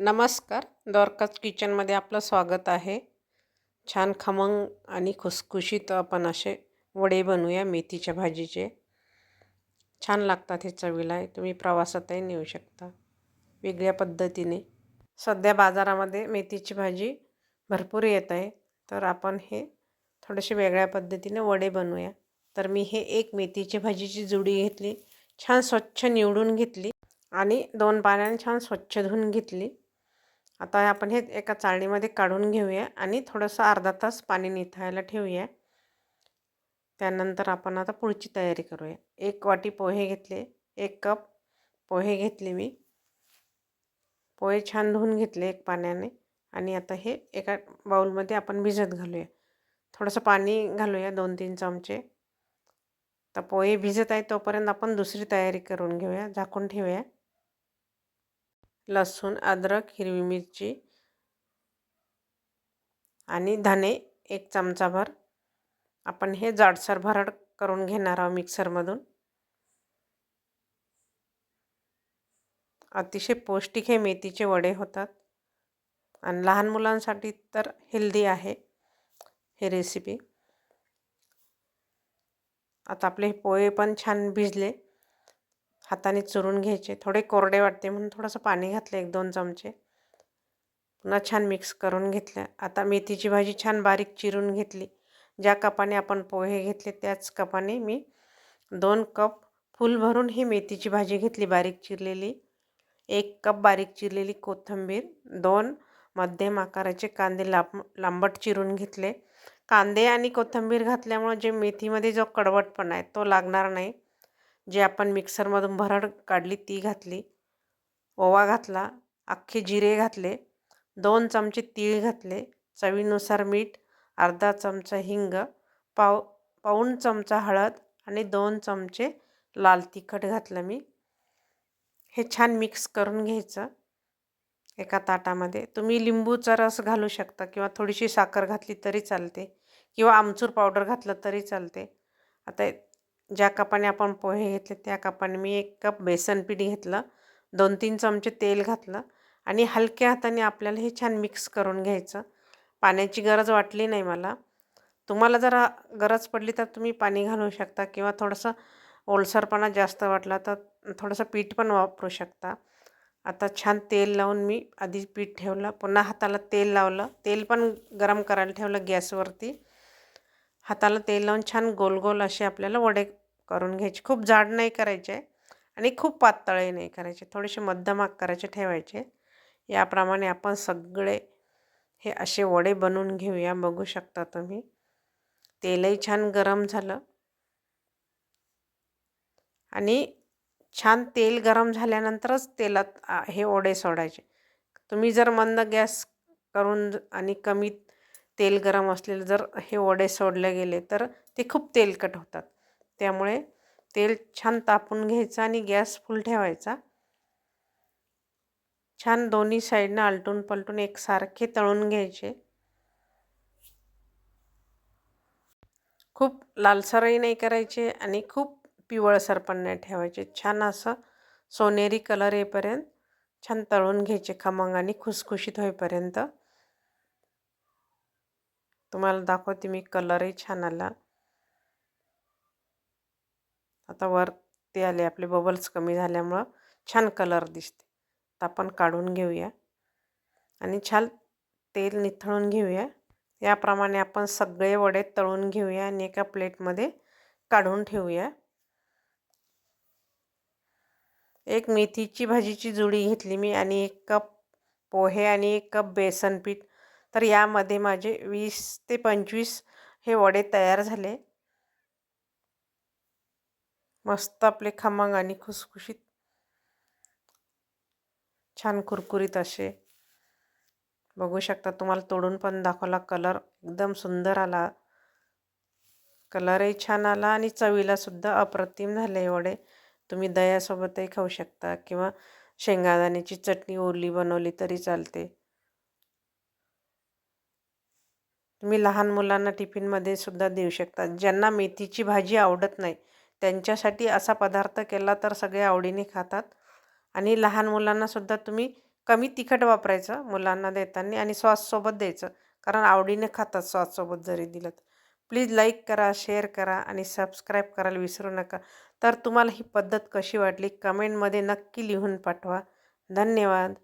नमस्कार. द्वारकाच किचनमध्ये आपलं स्वागत आहे. छान खमंग आणि खुसखुशीत आपण असे वडे बनवूया मेथीच्या भाजीचे. छान लागतात हे चवीला तुम्ही प्रवासातही नेऊ शकता. वेगळ्या पद्धतीने. सध्या बाजारामध्ये मेथीची भाजी भरपूर येत आहे. तर आपण हे थोडेसे वेगळ्या पद्धतीने वडे बनवूया. तर मी हे एक मेथीची भाजीची जुडी घेतली. छान स्वच्छ निवडून घेतली आणि दोन पाण्याने छान स्वच्छ धुवून घेतली. आता आपण हे एका चाळणीमध्ये काढून घेऊया आणि थोडंसं अर्धा तास पाणी निथायला ठेवूया. त्यानंतर आपण आता पुढची तयारी करूया. एक वाटी पोहे घेतले एक कप पोहे घेतले मी. पोहे छान धुवून घेतले एक पाण्याने आणि आता हे एका बाऊलमध्ये आपण भिजत घालूया. थोडंसं पाणी घालूया दोन तीन चमचे. तर पोहे भिजत आहे तोपर्यंत आपण दुसरी तयारी करून घेऊया झाकून ठेवूया. लसूण अद्रक हिरवी मिरची आणि धने एक चमचाभर. आपण हे जाडसर भरड करून घेणार आहोत मिक्सरमधून. अतिशय पौष्टिक हे मेथीचे वडे होतात. आणि लहान मुलांसाठी तर हेल्दी आहे हे रेसिपी. आता आपले पोहे पण छान भिजले. हाताने चुरून घ्यायचे. थोडे कोरडे वाटते म्हणून थोडंसं पाणी घातलं एक दोन चमचे. पुन्हा छान मिक्स करून घेतलं. आता मेथीची भाजी छान बारीक चिरून घेतली. ज्या कपाने आपण पोहे घेतले त्याच कपाने मी दोन कप फुल भरून ही मेथीची भाजी घेतली बारीक चिरलेली. एक कप बारीक चिरलेली कोथिंबीर दोन मध्यम आकाराचे कांदे लांब लांबट चिरून घेतले. कांदे आणि कोथिंबीर घातल्यामुळं जे मेथीमध्ये जो कडवटपणा आहे तो लागणार नाही. जे आपण मिक्सरमधून भरड काढली ती घातली. ओवा घातला अख्खे जिरे घातले दोन चमचे तीळ घातले चवीनुसार मीठ अर्धा चमचा हिंग पाव पाऊण चमचा हळद आणि दोन चमचे लाल तिखट घातलं मी. हे छान मिक्स करून घ्यायचं एका ताटामध्ये. तुम्ही लिंबूचा रस घालू शकता किंवा थोडीशी साखर घातली तरी चालते किंवा आमचूर पावडर घातलं तरी चालते. आता ज्या कपाने आपण पोहे घेतले त्या कपाने मी एक कप बेसन पीठ घेतलं. दोन तीन चमचे तेल घातलं आणि हलक्या हाताने आपल्याला हे छान मिक्स करून घ्यायचं. पाण्याची गरज वाटली नाही मला. तुम्हाला जर गरज पडली तर तुम्ही पाणी घालू शकता किंवा थोडंसं ओलसरपणा जास्त वाटला तर थोडंसं पीठ पण वापरू शकता. आता छान तेल लावून मी आधी पीठ ठेवलं. पुन्हा हाताला तेल लावलं. तेल पण गरम करायला ठेवलं गॅसवरती. हाताला तेल लावून छान गोल गोल असे आपल्याला वडे करून घ्यायचे. खूप जाड नाही करायचे आणि खूप पातळही नाही करायचे. थोडेसे मध्यम करायचे ठेवायचे. याप्रमाणे आपण सगळे हे असे वडे बनवून घेऊया. बघू शकता तुम्ही. तेलही छान गरम झालं. आणि छान तेल गरम झाल्यानंतरच तेलात हे वडे सोडायचे. तुम्ही जर मंद गॅस करून आणि कमी तेल गरम असलेलं जर हे वडे सोडले गेले तर ते खूप तेलकट होतात. त्यामुळे तेल छान तापून घ्यायचं आणि गॅस फुल ठेवायचा. छान दोन्ही साईडनं आलटून पलटून एकसारखे तळून घ्यायचे. खूप लालसरही नाही करायचे आणि खूप पिवळसर पण नाही ठेवायचे. छान असं सोनेरी कलर येईपर्यंत छान तळून घ्यायचे खमंग आणि खुसखुशीत होईपर्यंत. तुम्हाला दाखवते मी कलरही छान आला. आता वर ते आले आपले बबल्स कमी झाल्यामुळं छान कलर दिसते. तर आपण काढून घेऊया. आणि छान तेल निथळून घेऊया. याप्रमाणे आपण सगळे वडे तळून घेऊया आणि एका प्लेटमध्ये काढून ठेवूया. एक मेथीची भाजीची जुडी घेतली मी आणि एक कप पोहे आणि एक कप बेसन पीठ तर यामध्ये माझे वीस ते पंचवीस हे वडे तयार झाले. मस्त आपले खमंग आणि खुसखुशीत. छान कुरकुरीत असे. बघू शकता तुम्हाला तोडून पण दाखवला कलर एकदम सुंदर आला. कलरही छान आला आणि चवीला सुद्धा अप्रतिम झाले वडे. तुम्ही दह्यासोबतही खाऊ शकता किंवा शेंगादाण्याची चटणी ओरली बनवली तरी चालते. तुम्ही लहान मुलांना टिफिनमध्ये सुद्धा देऊ शकता. ज्यांना मेथीची भाजी आवडत नाही त्यांच्यासाठी असा पदार्थ केला तर सगळे आवडीने खातात. आणि लहान मुलांनासुद्धा तुम्ही कमी तिखट वापरायचं मुलांना देताना आणि सॉससोबत द्यायचं कारण आवडीने खातात सॉससोबत जरी दिलं तर. प्लीज लाईक करा शेअर करा आणि सबस्क्राईब करायला विसरू नका. तर तुम्हाला ही पद्धत कशी वाटली? कमेंटमध्ये नक्की लिहून पाठवा. धन्यवाद.